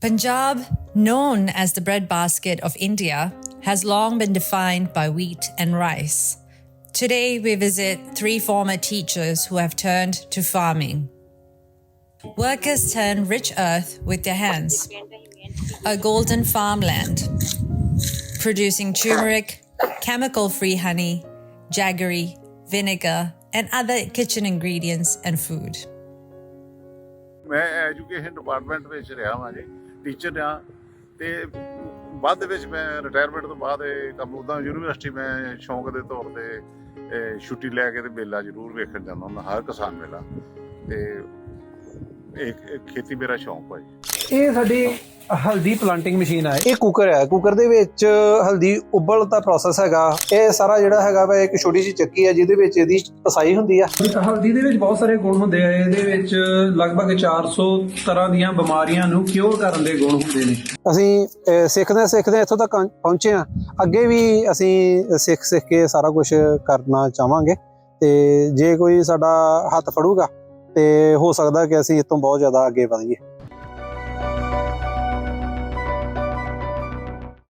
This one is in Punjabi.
Punjab, known as the breadbasket of India, has long been defined by wheat and rice. Today, we visit three former teachers who have turned to farming. Workers turn rich earth with their hands, a golden farmland, producing turmeric, chemical free honey, jaggery, vinegar, and other kitchen ingredients and food. ਮੈਂ ਐਜੂਕੇਸ਼ਨ ਡਿਪਾਰਟਮੈਂਟ ਵਿੱਚ ਰਿਹਾ ਹਾਂ ਜੀ ਟੀਚਰ ਆ ਤੇ ਬਾਅਦ ਦੇ ਵਿੱਚ ਮੈਂ ਰਿਟਾਇਰਮੈਂਟ ਤੋਂ ਬਾਅਦ ਇਹ ਕੰਮ ਉਦਾਂ ਯੂਨੀਵਰਸਿਟੀ ਮੈਂ ਸ਼ੌਂਕ ਦੇ ਤੌਰ ਤੇ ਛੁੱਟੀ ਲੈ ਕੇ ਤੇ ਮੇਲਾ ਜ਼ਰੂਰ ਵੇਖਣ ਜਾਂਦਾ ਹੁੰਦਾ, ਹਰ ਕਿਸਾਨ ਮੇਲਾ। ਤੇ ਖੇਤੀ ਮੇਰਾ ਸ਼ੌਂਕ ਹੈ ਇਹ ਸਾਡੀ ਹਲਦੀ ਪਲਾਂਟਿੰਗ ਮਸ਼ੀਨ ਆ ਇਹ। ਕੁੱਕਰ ਹੈ ਕੁੱਕਰ ਦੇ ਵਿੱਚ ਹਲਦੀ ਉਬਲ ਦਾ ਪ੍ਰੋਸੈਸ ਹੈਗਾ। ਇਹ ਸਾਰਾ ਜਿਹੜਾ ਹੈਗਾ ਵਾ ਇੱਕ ਛੋਟੀ ਜਿਹੀ ਚੱਕੀ ਹੈ ਜਿਹਦੇ ਵਿੱਚ ਇਹਦੀ ਪਸਾਈ ਹੁੰਦੀ ਆ। ਹਲਦੀ ਦੇ ਵਿੱਚ ਬਹੁਤ ਸਾਰੇ ਗੁਣ ਹੁੰਦੇ ਆ। ਇਹਦੇ ਵਿੱਚ ਲਗਭਗ 400 ਤਰ੍ਹਾਂ ਦੀਆਂ ਬਿਮਾਰੀਆਂ ਨੂੰ ਕਿਉਰ ਕਰਨ ਦੇ ਗੁਣ ਹੁੰਦੇ ਨੇ। ਅਸੀਂ ਸਿੱਖਦੇ ਸਿੱਖਦੇ ਇੱਥੋਂ ਤੱਕ ਪਹੁੰਚੇ ਆ। ਅੱਗੇ ਵੀ ਅਸੀਂ ਸਿੱਖ ਸਿੱਖ ਕੇ ਸਾਰਾ ਕੁਝ ਕਰਨਾ ਚਾਹਾਂਗੇ। ਤੇ ਜੇ ਕੋਈ ਸਾਡਾ ਹੱਥ ਫੜੂਗਾ ਤੇ ਹੋ ਸਕਦਾ ਕਿ ਅਸੀਂ ਇਸ ਤੋਂ ਬਹੁਤ ਜ਼ਿਆਦਾ ਅੱਗੇ ਵਧੀਏ।